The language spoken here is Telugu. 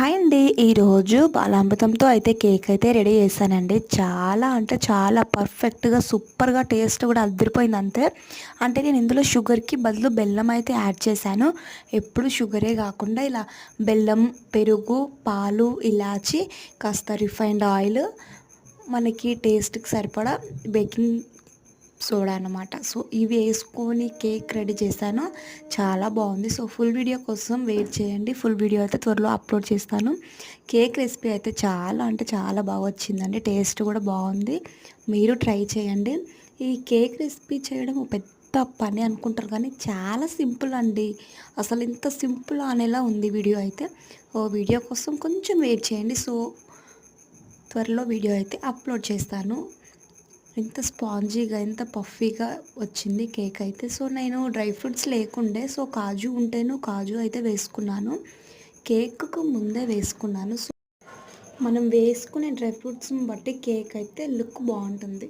హాయ్ అండి. ఈరోజు బాలామృతంతో అయితే కేక్ అయితే రెడీ చేశానండి. చాలా అంటే చాలా పర్ఫెక్ట్గా సూపర్గా టేస్ట్ కూడా అద్దరిపోయింది అంతే. అంటే నేను ఇందులో షుగర్కి బదులు బెల్లం అయితే యాడ్ చేశాను. ఎప్పుడు షుగరే కాకుండా ఇలా బెల్లం పెరుగు పాలు ఇలాచి కాస్త రిఫైన్డ్ ఆయిల్ మనకి టేస్ట్కి సరిపడా బేకింగ్ సోడా అనమాట సో ఇవి వేసుకొని కేక్ రెడీ చేశాను. చాలా బాగుంది. సో ఫుల్ వీడియో కోసం వెయిట్ చేయండి. ఫుల్ వీడియో అయితే త్వరలో అప్లోడ్ చేస్తాను. కేక్ రెసిపీ అయితే చాలా అంటే చాలా బాగా వచ్చిందండి. టేస్ట్ కూడా బాగుంది. మీరు ట్రై చేయండి. ఈ కేక్ రెసిపీ చేయడం పెద్ద పని అనుకుంటారు కానీ చాలా సింపుల్ అండి. అసలు ఇంత సింపుల్ అనేలా ఉంది వీడియో అయితే. ఓ వీడియో కోసం కొంచెం వెయిట్ చేయండి. సో త్వరలో వీడియో అయితే అప్లోడ్ చేస్తాను. ఎంత స్పాంజీగా ఎంత పఫీగా వచ్చింది కేక్ అయితే సో నేను డ్రై ఫ్రూట్స్ లేకుండే సో కాజు ఉంటేను కాజు అయితే వేసుకున్నాను. కేక్కు ముందే వేసుకున్నాను. సో మనం వేసుకునే డ్రై ఫ్రూట్స్ని బట్టి కేక్ అయితే లుక్ బాగుంటుంది.